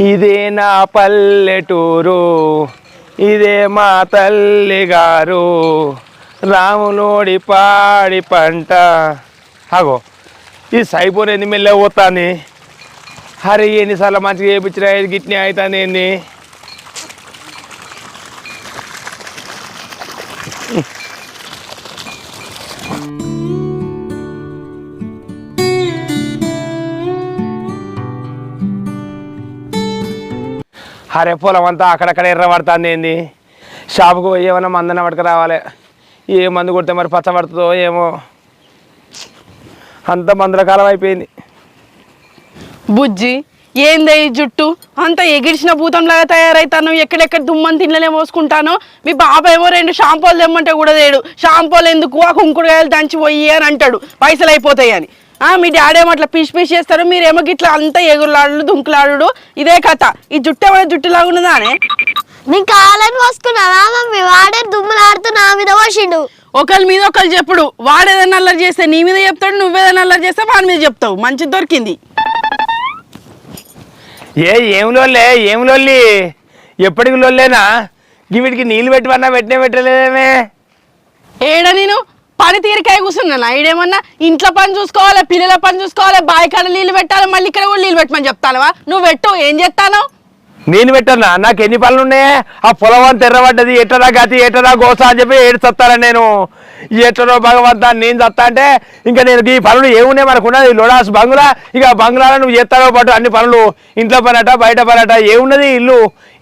ఇదే నా పల్లెటూరు ఇదే మా తల్లి గారు. రాములోడి పాడి పంట. అగో ఈ సైపోయింది మెల్లె పోతాని హరి ఎన్నిసార్లు మంచిగా చేయించిన గిట్ని అవుతాను ఏంది? అరే పొలం అంతా అక్కడక్కడ ఎర్ర పడుతుంది ఏంది? షాపుకు పోయి ఏమన్నా మందన పట్టుకు రావాలి. ఏ మందు కొడితే మరి పచ్చ పడుతుందో ఏమో. అంత మందుల కాలం అయిపోయింది. బుజ్జి ఏందే ఈ జుట్టు? అంత ఎగిడిచిన భూతంలాగా తయారైతాను ఎక్కడెక్కడ దుమ్మని తినలే మోసుకుంటాను? మీ బాబా ఏమో రెండు షాంపూలు తెమ్మంటే కూడా తేడు. షాంపూలు ఎందుకు? ఆ కుంకుడుకాయలు దంచి పోయి అని అంటాడు. పైసలు అయిపోతాయి అని. మీ డాడీ ఏమో అట్లా పిసి పిసి చేస్తారు మీరేమో గిట్లా అంతా ఎగురులాడు దుంకులాడు ఇదే కథ. ఈ జుట్టు ఏమైనా జుట్టులాగా ఉన్నదా అని? నేను కావాలని పోసుకున్నానా మమ్మీ వాడే దుమ్ములాడుతూ నా మీద పోసిండు. ఒకరి మీద ఒకరు చెప్పుడు వాడేదన్నా అల్లరి చేస్తే నీ మీద చెప్తాడు నువ్వేదన్నా అల్లరి చేస్తే వాడి మీద చెప్తావు. మంచి దొరికింది. ఏ ఏం లోల్లే ఏం లొల్లి? ఎప్పటికి లొల్లేనా? వీటికి నీళ్ళు పెట్టమన్నా పెట్టనే పెట్టలేదేమే. ఏడ నేను? పని తీరికాయ కూర్చున్నాను. ఈడేమన్నా ఇంట్లో పని చూసుకోవాలి పిల్లల పని చూసుకోవాలి బావి కాడ నీళ్ళు పెట్టాలి మళ్ళీ ఇక్కడ కూడా నీళ్ళు పెట్టమని చెప్తానవా? నువ్వు పెట్టు ఏం చేస్తాను? నేను పెట్టన్నా నాకు ఎన్ని పనులు ఉన్నాయే? ఆ పొలం అంతా ఎట్టరా గతి ఎట్టరా గోసా అని చెప్పి ఏడు చస్తాను నేను. ఎట్టరో భగవంతా నేను చస్తా అంటే ఇంకా నేను ఈ పనులు ఏమున్నాయి మనకు ఉన్నది? లోడాస్ బంగ్లా? ఇక బంగ్లాలో నువ్వు చేస్తారో పాటు అన్ని పనులు. ఇంట్లో పనట బయట పనట ఏమున్నది ఇల్లు?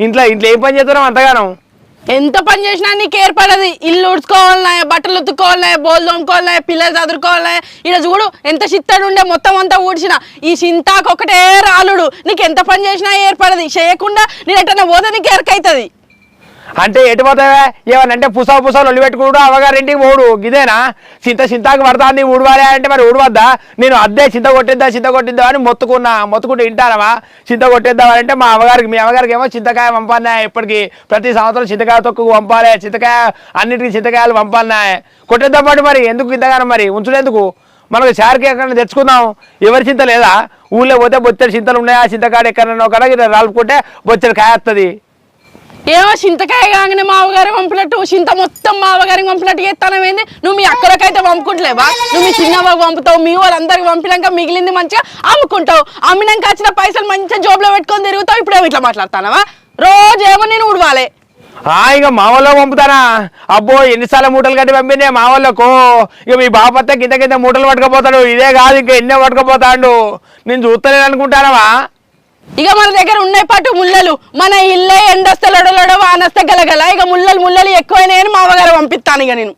ఇంట్లో ఇంట్లో ఏం పని చేస్తున్నావు అంతగానం? ఎంత పని చేసినా నీకు ఏర్పడదు. ఇల్లు ఉడుచుకోవాలన్నా బట్టలు ఉతుక్కోవాలన్నా బోల్ తోముకోవాలన్నా పిల్లలు చదువుకోవాలన్నా ఇక్కడ చూడు ఎంత చిత్తడు ఉండే మొత్తం అంతా ఊడ్చిన. ఈ చింతాకు ఒకటే రాలుడు. నీకు ఎంత పని చేసినా ఏర్పడదు. చేయకుండా నేను ఎట్టన్నా పోతే నీకు ఎరకైతుంది. అంటే ఎటు పోతావే? ఏమనంటే పుసా పుసాలు ఒళ్ళు పెట్టుకుడు అవగారింటికి పోడు ఇదేనా? చింత చింతాకు పడతాంది ఊడవాలి అంటే మరి ఊడవద్దా? నేను అద్దే చింత కొట్టిద్దా చింత కొట్టిద్దా అని మొత్తుకున్నా. మొత్తుకుంటే వింటానమా చింత కొట్టిద్దా అంటే మా అమ్మగారికి మీ అవగారికి ఏమో చింతకాయ పంపాలన్నా ఇప్పటికీ ప్రతి సంవత్సరం చింతకాయ తొక్కు పంపాలి. చింతకాయ అన్నిటికీ చింతకాయలు పంపాలన్నా కొట్టేద్దాం పాటు మరి. ఎందుకు ఇంతగానో మరి? ఉంచుడేందుకు? మనకు చారికి ఎక్కడ తెచ్చుకుందాం. ఎవరి చింత లేదా? ఊళ్ళో పోతే బొచ్చడి చింతలు ఉన్నాయా? చింతకాడ ఎక్కడన్నా ఒక రాలుపుకుంటే బొచ్చడి కాయ వస్తుంది ఏమో చింతకాయ కాగానే మావగారి పంపినట్టు చింత మొత్తం మావగారికి పంపినట్టు చేస్తానమేంది నువ్వు మీ అక్కడికైతే పంపుకుంటలేవా? నువ్వు మీ చిన్నవాళ్ళకి పంపుతావు మీ వాళ్ళందరికి పంపినాక మిగిలింది మంచిగా అమ్ముకుంటావు. అమ్మినాక వచ్చిన పైసలు మంచిగా జోబులో పెట్టుకొని తిరుగుతావు ఇప్పుడేమో ఇట్లా మాట్లాడతానవా? రోజు ఏమో నేను ఉడవాలి ఆ, ఇక మా పంపుతానా? అబ్బో ఎన్నిసార్లు మూటలు కట్టి పంపిందే మా వాళ్ళకు? ఇక మీ బాపత్త కింద కింద మూటలు పట్టుకపోతాడు ఇదే కాదు ఇంకా ఎన్నో పట్టుకపోతాడు. నేను చూస్తలేను అనుకుంటానవా ఇక మన దగ్గర ఉన్నాయి పట్టు ముళ్ళలు. మన ఇల్లే ఎండొస్తే లొడలొడ వానొస్తే గలగల. ఇక ముళ్ళలు ముళ్ళలు ఎక్కువైనాయని మావగారు పంపిస్తాను ఇక నేను.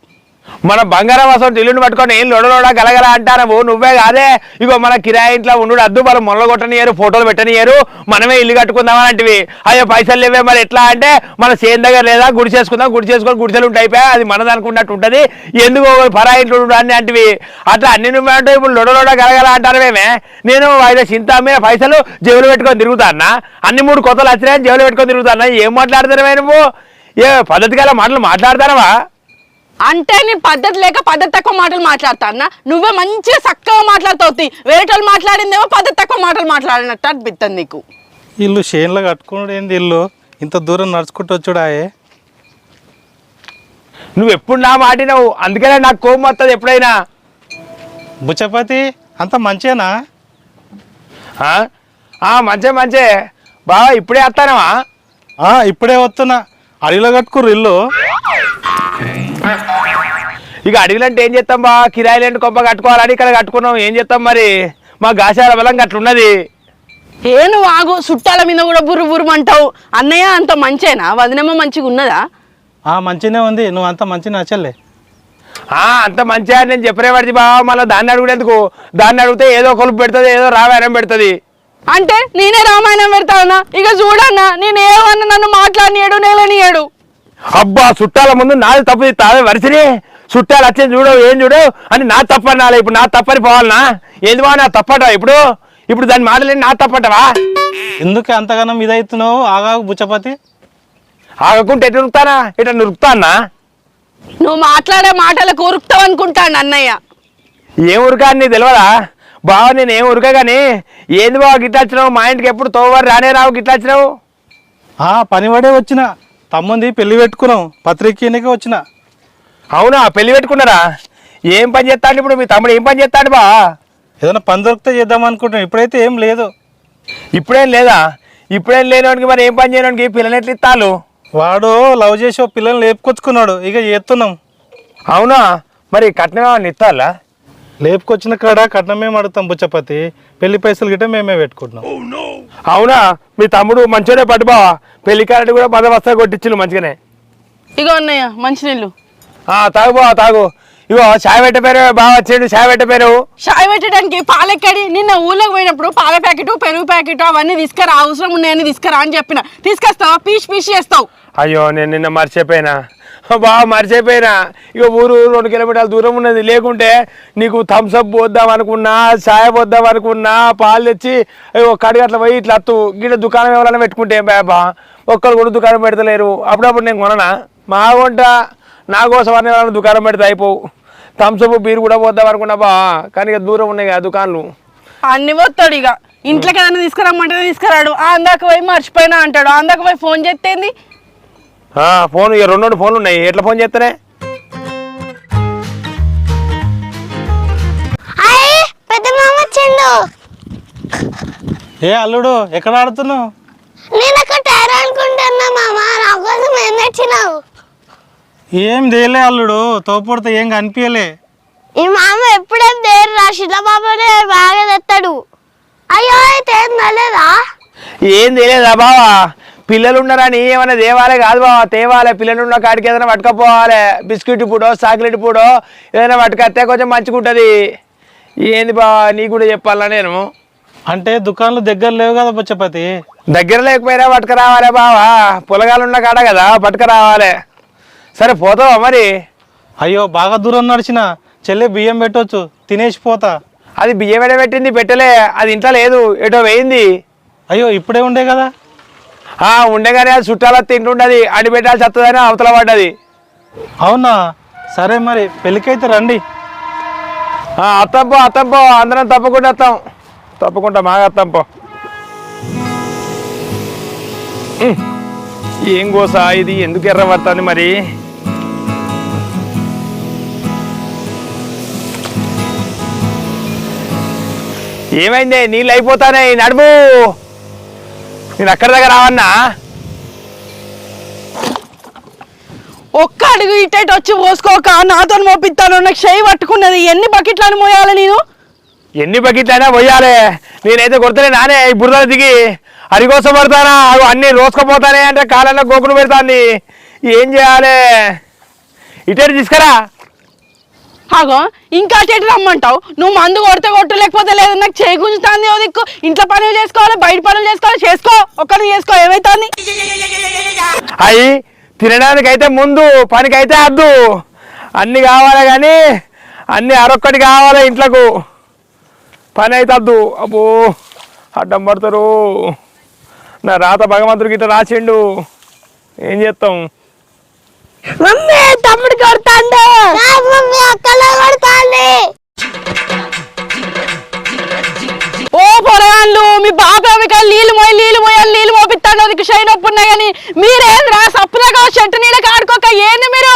మన బంగారం అసలు ఇల్లుని పట్టుకొని ఏం లొడలోడ గలగల అంటారు నువ్వే కాదే. ఇగో మన కిరాయి ఇంట్లో ఉండు అద్దు మనం మొల్ల కొట్టనియరు ఫోటోలు పెట్టనియరు మనమే ఇల్లు కట్టుకుందాం అంటివి అయ్యో పైసలు లేవే మరి ఎట్లా అంటే మన సేన్ దగ్గర లేదా గుడి చేసుకుందాం గుడి చేసుకొని గుడిసెలు ఉంటాయి అయిపోయా అది మనది అనుకున్నట్టు ఉంటుంది. ఎందుకు పరా ఇంట్లో ఉండు అంటివి? అట్లా అన్ని నువ్వే అంటే ఇప్పుడు లొడలోడ గలగల అంటారమేమే నేను ఐదు చింత మీద పైసలు జేబులు పెట్టుకొని తిరుగుతానా అన్ని. మూడు కొత్తలు వచ్చినాయని జేబులు పెట్టుకొని తిరుగుతానా ఏం మాట్లాడతారు నువ్వు? ఏ పద్ధతి గల మాటలు మాట్లాడతానవా? అంటే నేను పద్ధతి లేక పద్ధతి తక్కువ మాటలు మాట్లాడతానా నువ్వే మంచిగా చక్కగా మాట్లాడుతావు వేరే వాళ్ళు మాట్లాడిందేమో పద్ధతి తక్కువ మాటలు మాట్లాడినట్టు అనిపిస్తుంది నీకు. ఇల్లు షేన్లో కట్టుకున్నాడు ఏంది ఇల్లు? ఇంత దూరం నడుచుకుంటూ వచ్చుడాయే? నువ్వు ఎప్పుడు నా మాటినవు? అందుకనే నాకు కోపం వస్తుంది ఎప్పుడైనా. బుచ్చపతి అంత మంచేనా? ఆ? ఆ, మంచే మంచే. బావా ఇప్పుడే వస్తానవా ఆ, ఇప్పుడే వస్తున్నా అడవిలో కట్టుకుర్రు ఇల్లు. ఇక అడవిలంటే ఏం చేస్తాం బా? కిరాయిలేంటి కొంప కట్టుకోవాలని ఇక్కడ కట్టుకున్నాం. ఏం చేస్తాం మరి? మా గాశాల బలం అట్లున్నది ఏ నువ్వు ఆగు. చుట్టాల మీద కూడా బుర్రు బుర్రమంటావు. అన్నయ్య అంత మంచేనా? వదినమ్మ మంచిగా ఉన్నదా? ఆ మంచినే ఉంది. నువ్వు అంత మంచి నచ్చలే. ఆ, అంత మంచిగా అని నేను చెప్పనే పడితే బావా మళ్ళీ దాన్ని అడుగుడేందుకు? దాన్ని అడిగితే ఏదో కొలుపు పెడుతుంది ఏదో రామాయణం పెడుతుంది. అంటే నేనే రామాయణం పెడతానా ఇక చూడన్నా నేను ఏమన్నా నన్ను మాట్లాడినాడు నేలనియాడు. అబ్బా చుట్టాల ముందు నాది తప్పు తావే వరిసిని చుట్టాలు వచ్చి చూడవు ఏం చూడవు? అని నా తప్పు అనాలి ఇప్పుడు నా తప్పని పోవాలనా? ఏంది నా తప్పట ఇప్పుడు? ఇప్పుడు దాని మాటలేని నా తప్పటవా? ఎందుకు అంతగానం ఇదవుతున్నావు ఆగాగు బుచ్చపతి. ఆగకుంటే ఎటు నురుకుతానా ఇటు నురుకుతానా? నువ్వు మాట్లాడే మాటలు కోరుకుతావు అనుకుంటాను అన్నయ్య. ఏ ఊరికా నీకు తెలియదా బావ నేను ఏం ఉరక కానీ ఏంది బావ గిట్లా వచ్చినావు? మా ఇంటికి ఎప్పుడు తోవారు రానే రావు గిట్లా వచ్చినావు? ఆ పనివాడే వచ్చిన. తమ్ముంది పెళ్ళి పెట్టుకున్నాం. పత్రికీనికే వచ్చిన. అవునా? పెళ్ళి పెట్టుకున్నారా ఏం పని చేస్తాడు ఇప్పుడు? మీ తమ్ముడు ఏం పని చేస్తాడు బా? ఏదైనా పని దొరికితే చేద్దాం అనుకుంటున్నాం. ఇప్పుడైతే ఏం లేదు. ఇప్పుడేం లేదా? ఇప్పుడేం లేనివాడికి మరి ఏం పని చేయడానికి పిల్లలు ఎట్లా ఇస్తాను వాడు లవ్ చేసి ఓ పిల్లల్ని లేపుకొచ్చుకున్నాడు. ఇక చేస్తున్నాం అవునా? మరి కట్నం ఇస్తాలా లేపుకొచ్చిన కాడ కట్నమే అడుగుతాం బుచ్చపతి. పెళ్ళి పైసలు గిట్ట మేమే పెట్టుకుంటున్నాం. అవునా? మీ తమ్ముడు మంచిగానే పట్టు బావా. పెళ్ళి కార్డు కూడా పద వస్తా కొట్టించు మంచిగానే. ఇగో అన్నయ్య మంచినీళ్ళు. ఆ, తాగు బావా తాగు. ఇగో చాయ్ పెట్టపోయారు బాగా వచ్చాడు చాయ్ పెట్టపోయారు చాయ్ పెట్టడానికి పాలెక్కడి? నిన్న ఊళ్ళోకి పోయినప్పుడు పాల ప్యాకెట్ పెరుగు ప్యాకెట్ అవన్నీ తీసుకురా అవసరం ఉన్నాయని తీసుకురా అని చెప్పిన. తీసుకొస్తావా? పీచ్ పీచ్ చేస్తావు. అయ్యో నేను నిన్న మర్చిపోయినా. బాగా మర్చిపోయినా. ఇక ఊరు రెండు కిలోమీటర్ల దూరం ఉన్నది. లేకుంటే నీకు థమ్స్అప్ పోద్దాం అనుకున్నా చాయ్ పోద్దాం అనుకున్నా పాలు తెచ్చి అయ్యో కడిగి అట్లా పోయి ఇట్లా అత్తు గిట్ల దుకాణం ఎవరైనా పెట్టుకుంటే బాబా ఒక్కరు కూడా దుకాణం పెడతలేరు. అప్పుడప్పుడు నేను కొననా? మా వంట నా కోసం అనే వాళ్ళని దుకాణం పెడితే అయిపోవు. థమ్స్అప్ బీర్ కూడా పోద్దాం అనుకున్నా బా. కానీ ఇక దూరం ఉన్నాయి కదా దుకాణాలు. అన్ని పోతాడు ఇక. ఇంట్లోకి ఏదైనా తీసుకురమ్మంటే తీసుకురాడు. ఆ అందాక పోయి మర్చిపోయినా అంటాడు. ఆ అందాక పోయి ఫోన్ చేస్తేంది ఫోన్ ఇక రెండు రెండు ఫోన్లు ఉన్నాయి ఎట్లా ఫోన్ చేస్తానే పెద్ద మామ వచ్చిండు. ఏ అల్లుడు ఎక్కడ ఆడుతున్నావు? నేను అక్కడ టైర్ అనుకుంటున్నా మామ నా కోసం ఏం తెచ్చినావు? ఏం అల్లుడు తోపుడితే ఏం కనిపించలే ఈ మామ ఎప్పుడేం దేరు రా శిల బాబానే బాగా తెస్తాడు అయ్యో అయితే ఏం తెలేదా ఏం తెలియదా బావా? పిల్లలు ఉన్నారని ఏమైనా దేవాలే కాదు బావా. తేవాలే. పిల్లలు ఉన్న కాడికి ఏదైనా పట్టుకపోవాలి. బిస్కెట్ పూడో చాక్లెట్ పూడో ఏదైనా పట్టుకొస్తే కొంచెం మంచిగా ఉంటుంది ఏంది బావా? నీకు కూడా చెప్పాలా నేను? అంటే దుకాణాలు దగ్గర లేవు కదా బుచ్చపతి. దగ్గర లేకపోయినా పట్టుకురావాలే బావా. పొలగాలు ఉన్న కాడ కదా పట్టుకురావాలి. సరే పోతావా మరి? అయ్యో బాగా దూరం నడిచిన. చెల్లె బియ్యం పెట్టొచ్చు. తినేసి పోతా. అది బియ్యం ఎడ పెట్టింది పెట్టలే. అది ఇంట్లో లేదు. ఎటో వేయింది అయ్యో ఇప్పుడే ఉండే కదా. ఉండగానే అది చుట్టాల తింటుండది అడి పెట్టాల్సి వస్తుందని అవతల పడ్డది. అవునా? సరే మరి పెళ్ళికైతే రండి. ఆ, అత్తం పో అత్తం పో అందరం తప్పకుండా వస్తాం. తప్పకుండా మాగా వస్తాం పో. ఉమ్. ఏం గోసా ఇది? ఎందుకు ఎర్ర పడుతుంది మరి? ఏమైంది? నీళ్ళు అయిపోతానే నడుము! నేను అక్కడి దగ్గర రావన్నా? ఒక్క అడుగు ఇటేట్ వచ్చి పోసుకోక నాతో మోపిస్తాను. నాకు చేయి పట్టుకున్నది. ఎన్ని బకెట్లను మోయాలి నేను? ఎన్ని బకెట్లైనా పోయాలి నేనైతే కొడతలే నానే. ఈ బురద దిగి అది కోసం పడతానా? అవి అన్ని రోజుకపోతానే అంటే కాలంలో గోకులు పెడతాంది. ఏం చేయాలి? ఇటేటి తీసుకురా. ఆగో ఇంకా అటు రమ్మంటావు? నువ్వు మందు కొడితే కొట్టు లేకపోతే లేదు నాకు చేయి గుంజుతాంది ఓ దిక్కు. ఇంట్లో పనులు చేసుకోవాలి బయట పనులు చేసుకోవాలి చేసుకో ఒక్కరిని చేసుకో ఏమైతుంది? అవి తినడానికైతే ముందు పనికైతే అద్దు. అన్ని కావాలి కానీ అన్ని అరొక్కటి కావాలి ఇంట్లోకు. పని అయితే అద్దు. అబ్బో అడ్డం పడతారు. నా రాత భగవంతుడికి ఇట్లా రాసిండు. ఏం చేస్తాం? మమ్మీ తమ్ముడు కొడతాండు. మమ్మీ అక్కలో కొడతాంది. ఓ పొరగాళ్ళు మీ బాబామిక నీళ్ళు మోయి నీళ్ళు మోయాలి నీళ్ళు మోపిస్తాను అది షైన్ నొప్పి ఉన్నాయి కానీ మీరేంద్రా సప్పుదాగా చెట్టు నీళ్ళకి ఆడుకోక ఏంది మీరు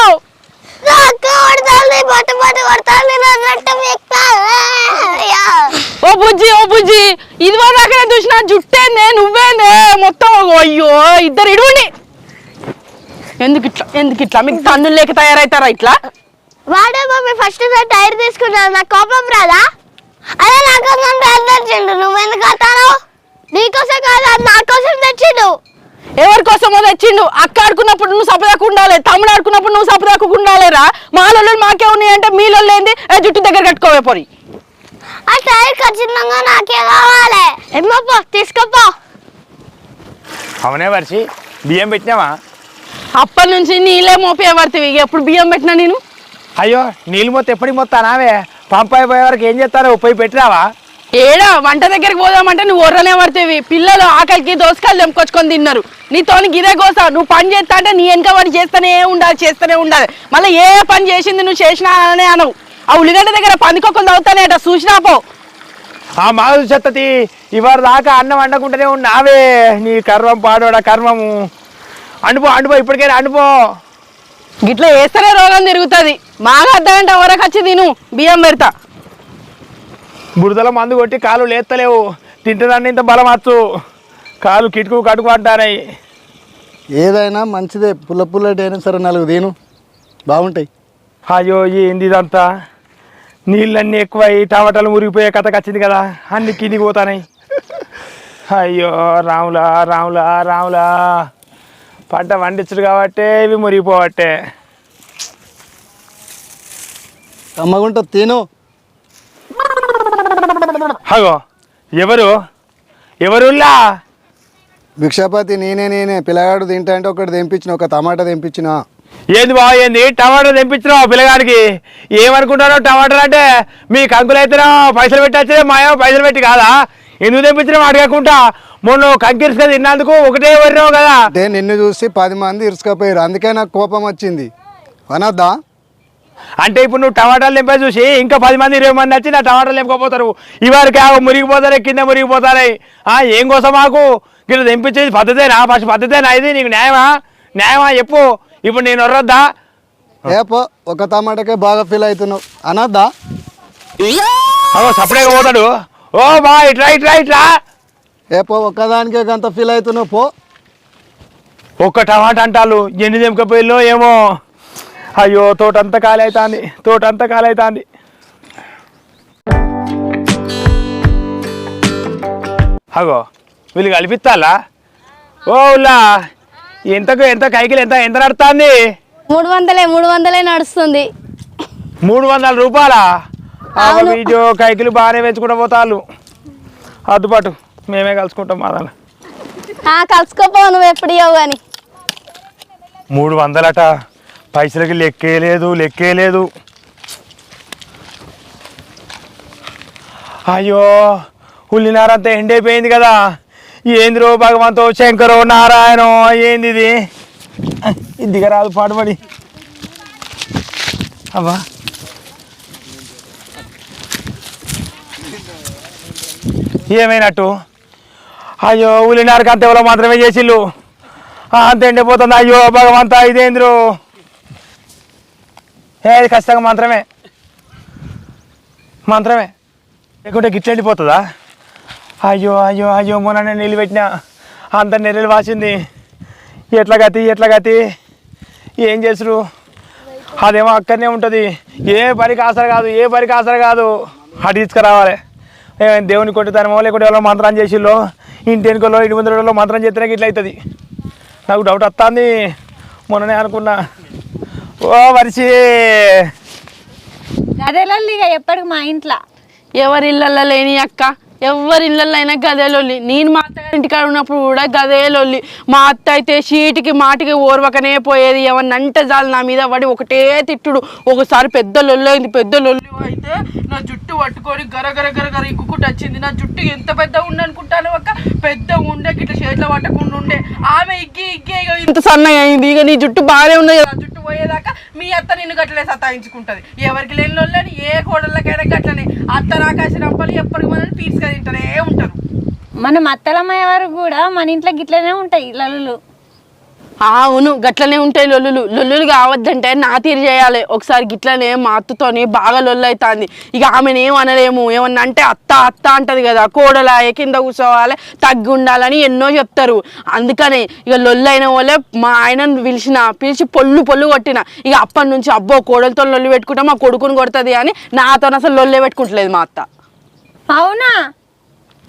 నా అక్క కొడతాంది బొట్టు బొట్టు కొడతాంది నా రక్తం ఎక్కుతా ఓ బుజ్జి ఓ బుజ్జి ఇది వరకు అక్కడ చూసిన జుట్టేందే నువ్వేందే మొత్తం అయ్యో ఇద్దరు ఇడుండి ఎందుకు ఇట్లా? మీకు తన్నులు లేక తయారవుతారా ఇట్లా? వాడే మమ్మీ ఫస్ట్ టైర్ తీసుకున్నాడు. నాకు కోపం రాదా? అదే నా కోసం టైర్ తెచ్చిండు? నువ్వు ఎందుకు వస్తాను నీకోసం కాదు నా కోసం తెచ్చిండు. ఎవరి కోసమో తెచ్చిండు? అక్క ఆడుకున్నప్పుడు నువ్వు సపదాకు ఉండాలి. తమ్ముడు ఆడుకున్నప్పుడు నువ్వు సపదాకు ఉండాలిరా? మా లొల్లు మాకే ఉన్నాయంటే మీ లొల్లు ఏంది? ఏ జుట్టు దగ్గర కట్టుకోవే పోరి ఆ టైర్ ఖచ్చితంగా నాకే కావాలి. ఎమ్మపో తీసుకోపో. అవునే వర్షి. బియ్యం పెట్టినావా? అప్పటి నుంచి నీళ్ళే మోపే పడుతుంది ఎప్పుడు బియ్యం పెట్టినా నేను? అయ్యో నీళ్ళు మొత్తం ఎప్పటికి మొత్తానావే? పంప్ అయిపోయే వరకు ఏం చేస్తారో పోయి పెట్టినావా ఏడా వంట దగ్గరికి పోదామంటే నువ్వు ఒర్రనే పడితేవి. పిల్లలు ఆకలికి దోసకాయలు తెంపుకొచ్చుకొని తిన్నారు. నీతోని గిదే కోసా నువ్వు పని చేస్తా అంటే నీ వెనక వాడు చేస్తూనే ఉండాలి చేస్తూనే ఉండాలి. మళ్ళీ ఏ పని చేసింది నువ్వు చేసినా అనే అనవు. ఆ ఉల్లిగడ్డ దగ్గర పందికొక్కలు తవ్వుతానే అట చూసినా పో. ఆ మాధు చెత్తతి ఇవాళ దాకా అన్నం వండకుంటూనే ఉన్నావే. నీ కర్మం పాడోడా కర్మము. అండిపో అండిపో ఇప్పటికైనా అండిపో. గిట్లా వేస్తేనే రోగం తిరుగుతుంది. మాగా అర్ధగంట వరకు వచ్చి తిను బియ్యం పెడతా. బురదల మందు కొట్టి కాలు లేస్తలేవు తింటుందండి ఇంత బలం వచ్చు కాలు కిటుకు కటుకు అంటారాయి ఏదైనా మంచిదే పుల్ల పుల్లటి అయినా సరే నాలుగు దేను బాగుంటాయి. అయ్యో ఏంది ఇదంతా? నీళ్ళన్నీ ఎక్కువై టమాటాలు మురిగిపోయే కథ వచ్చింది కదా అన్ని కిందికి పోతానాయి అయ్యో రాములా రాములా రాములా. పంట పండించడు కాబట్టే ఇవి మురిగిపోవట్టే. కమ్మగుంట తిను. అగో ఎవరు? ఎవరుల్లా? భిక్షాపతి నేనే నేనే పిల్లగాడు తింటా అంటే ఒకటి తెంపించిన ఒక టమాటా తెంపించిన. ఏంది బావ ఏంది? టమాటా తెంపించినావు పిల్లగాడికి? ఏమనుకుంటారో టమాటాలు అంటే మీ కంకులు అయితేనో పైసలు పెట్టచ్చే మాయో పైసలు పెట్టి కాదా? ఎందుకు తెంపించినావు? అడగకుండా మొన్న కంకిరిసుక తిన్నందుకు ఒకటే వరినావు కదా. అంటే నిన్ను చూసి పది మంది ఇరుసుకపోయారు అందుకే నాకు కోపం వచ్చింది. అనొద్దా? అంటే ఇప్పుడు నువ్వు టమాటాలు తెంపే చూసి ఇంకా పది మంది ఇరవై మంది వచ్చి నా టమాటాలు తెంపుకోపోతారు. ఇవారికి ఆ మురిగిపోతారే కింద మురిగిపోతారే. ఆ ఏం కోసం మాకు గిట్ల తెంపించేది పద్ధతేనా? ఫస్ట్ పద్ధతేనా ఇది? నీకు న్యాయమా? న్యాయమా? చెప్పు. ఇప్పుడు నేను వరొద్దా ఏ పో. ఒక టమాటాకే బాగా ఫీల్ అవుతున్నావు. అనొద్దా? అగో సపరేట్గా పోతాడు. ఓ బా ఇట్లా ఇట్లా ఇట్లా. ఏ పో ఒక్కదానికే అంత ఫీల్ అవుతున్నావు పో. ఒక్క టమాటా అంటాలు ఎన్ని తెంపకపోయిల్లో ఏమో. అయ్యో తోటంతా ఖాళీ అవుతుంది తోటంతా ఖాళీ అవుతుంది అగో వీళ్ళు కలిపిస్తాలా ఓ ఉల్లా ఎంతకు ఎంత కైకిలు ఎంత ఎంత నడుస్తుంది? మూడు వందలే మూడు వందలే నడుస్తుంది. మూడు వందల రూపాయలా? వీడియో కైకిలు బాగానే పెంచుకుంటూ పోతాళ్ళు. అద్దుపాటు మేమే కలుసుకుంటాం మాదాల కలుసుకోపో నువ్వు ఎప్పుడు కానీ మూడు వందలట. పైసలకి లెక్కే లేదు లెక్కే లేదు. అయ్యో ఉల్లినారంతా ఎండైపోయింది కదా. ఏందిరో భగవంతో శంకరో నారాయణో ఏంది ఇది? ఇది దిగరాదు పాటుపడి అవ్వా ఏమైనట్టు? అయ్యో ఉల్లినారకి అంత ఎవరో మాత్రమే చేసిల్లు ఆ, అంత ఎండిపోతుంది అయ్యో భగవంతా ఇదేంద్రు. ఏ ఖచ్చితంగా మంత్రమే. మంత్రమే. లేకుంటే గిట్ల వెళ్ళిపోతుందా అయ్యో అయ్యో అయ్యో మొన్న నేను నీళ్ళు పెట్టినా. అంత నెర్రెలు వాసింది. ఎట్లా గతి ఎట్లా గతి? ఏం చేసరు అదేమో అక్కడనే ఉంటుంది. ఏ పనికి ఆసర కాదు ఏ పనికి ఆసర కాదు. అటు తీసుకురావాలి. ఏ దేవుని కొట్టుతానేమో లేకుంటే ఎవరో మంత్రం చేసిల్లో ఇంటి వెనుకలో ఇంటి ముందరలో మంత్రం చేస్తేనే ఇట్లా అవుతుంది. నాకు డౌట్ వస్తుంది. మొన్ననే అనుకున్నా. ఓ వరిసి అదేలో ఇక ఎప్పటికి మా ఇంట్లో. ఎవరి ఇళ్ళల్లో లేని అక్క ఎవరి ఇళ్ళల్లో అయినా గదే లొల్లి నేను మా అత్తగారి ఇంటికాడ ఉన్నప్పుడు కూడా గదే లొల్లి మా అత్త అయితే చీటికి మాటికి ఓర్వకనే పోయేది. ఏమన్నా అంటే చాలు నా మీద పడి ఒకటే తిట్టుడు. ఒకసారి పెద్ద లొల్లి అయింది. పెద్ద లొల్లి అయితే నా జుట్టు పట్టుకొని గర గర గర గర ఇగ్గుకుంటూ వచ్చింది. నా జుట్టు ఎంత పెద్ద ఉండే అనుకుంటాను అక్క? పెద్ద ఉండే ఇట్లా చేతిలో పట్టకుండా ఉండే. ఆమె ఇగ్గి ఇగ్గి ఇగ ఇంత సన్నగా అయింది. ఇక నీ జుట్టు బాగానే ఉన్నది కదా. జుట్టు పోయేదాకా మీ అత్త నిన్ను గట్లనే సతాయించుకుంటది. ఎవరికి లేని వాళ్ళని ఏ కోడళ్ళకైనా గట్లనే అత్త నాకాశ రంపలు ఎప్పటికి మనల్ని పీల్చుక తింటూనే ఉంటారు. మన మత్తలమ్మయ్య వరకు కూడా మన ఇంట్లో గిట్లనే ఉంటాయి లల్లులు. ఆ, అవును గట్లనే ఉంటాయి లొల్లులు. లొల్లులు కావద్దంటే నా తీరు చేయాలి. ఒకసారి గిట్లనే మా అత్తతోని బాగా లొల్లు అవుతుంది ఇక ఆమెను ఏం అనలేము. ఏమన్నా అంటే అత్త అత్త అంటది కదా కోడలాయ కింద కూర్చోవాలి తగ్గి ఉండాలని ఎన్నో చెప్తారు. అందుకనే ఇక లొల్లు అయిన వాళ్ళే మా ఆయనను పిలిచిన పిలిచి పొల్లు పొల్లు కొట్టిన. ఇక అప్పటి నుంచి అబ్బో కోడలతో లొల్లు పెట్టుకుంటా మా కొడుకుని కొడుతుంది అని నాతో అసలు లొల్లే పెట్టుకుంటలేదు మా అత్త. అవునా?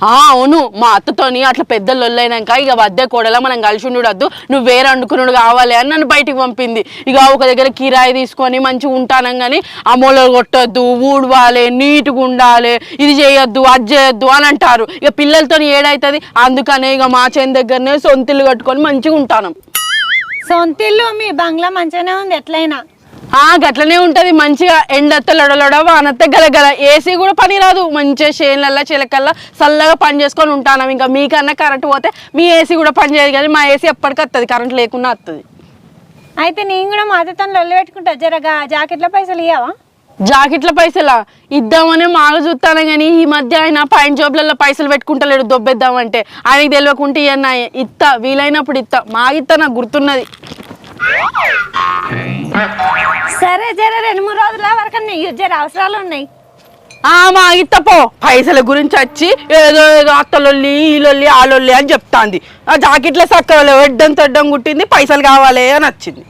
అవును. మా అత్తతోని అట్లా పెద్ద లొల్లైనాక ఇక వద్దే కోడలా మనం కలిసి ఉండొద్దు. నువ్వు వేరే వండుకున్నాడు కావాలి అని నన్ను బయటికి పంపింది. ఇక ఒక దగ్గర కిరాయి తీసుకొని మంచిగా ఉంటానం కానీ అమ్మోలో కొట్టొద్దు ఊడవాలి నీట్గా ఉండాలి ఇది చేయొద్దు అది చేయొద్దు అని అంటారు. ఇక పిల్లలతో ఏడవుతుంది అందుకనే ఇక మా చేను దగ్గరనే సొంతిల్లు కట్టుకొని మంచిగా ఉంటాను. సొంతిల్లు మీ బంగ్లా మంచిగానే ఉంది ఎట్లయినా. గట్లనే ఉంటది. మంచిగా ఎండత్త లొడలొడ వానత్త గలగల ఏసీ కూడా పని రాదు. మంచిగా చేనులల్లా చిలకల్లా చల్లగా పని చేసుకొని ఉంటాను. ఇంకా మీకన్నా కరెంట్ పోతే మీ ఏసీ కూడా పని చేయదు కానీ మా ఏసీ ఎప్పటికీ వస్తుంది కరెంట్ లేకుండా వస్తుంది అయితే నేను కూడా మా అత్తతో లొల్లి పెట్టుకుంటా. జరగా జాకెట్ల పైసలు ఇవ్వవా జాకెట్ల పైసలా? ఇద్దామనే మాగ చూస్తాను కానీ ఈ మధ్య ఆయన పైన జాబ్లలో పైసలు పెట్టుకుంటలేడు దొబ్బేద్దామంటే. ఆయనకి తెలియకుంటే ఇవన్న ఇత్తా వీలైనప్పుడు ఇత్తా. మాగిత్తా నాకు గుర్తున్నది. సరే జర రెండు మూడు రోజుల వరకు నీకు జర అవసరాలు ఉన్నాయి. ఆ మాగిత్తా పో. పైసల గురించి వచ్చి ఏదో ఏదో అత్తలొల్లి ఈలొల్లి ఆలొల్లి అని చెప్తాంది. ఆ జాకెట్ల సక్కలు ఎడ్డం తొడ్డం కుట్టింది పైసలు కావాలి అని వచ్చింది.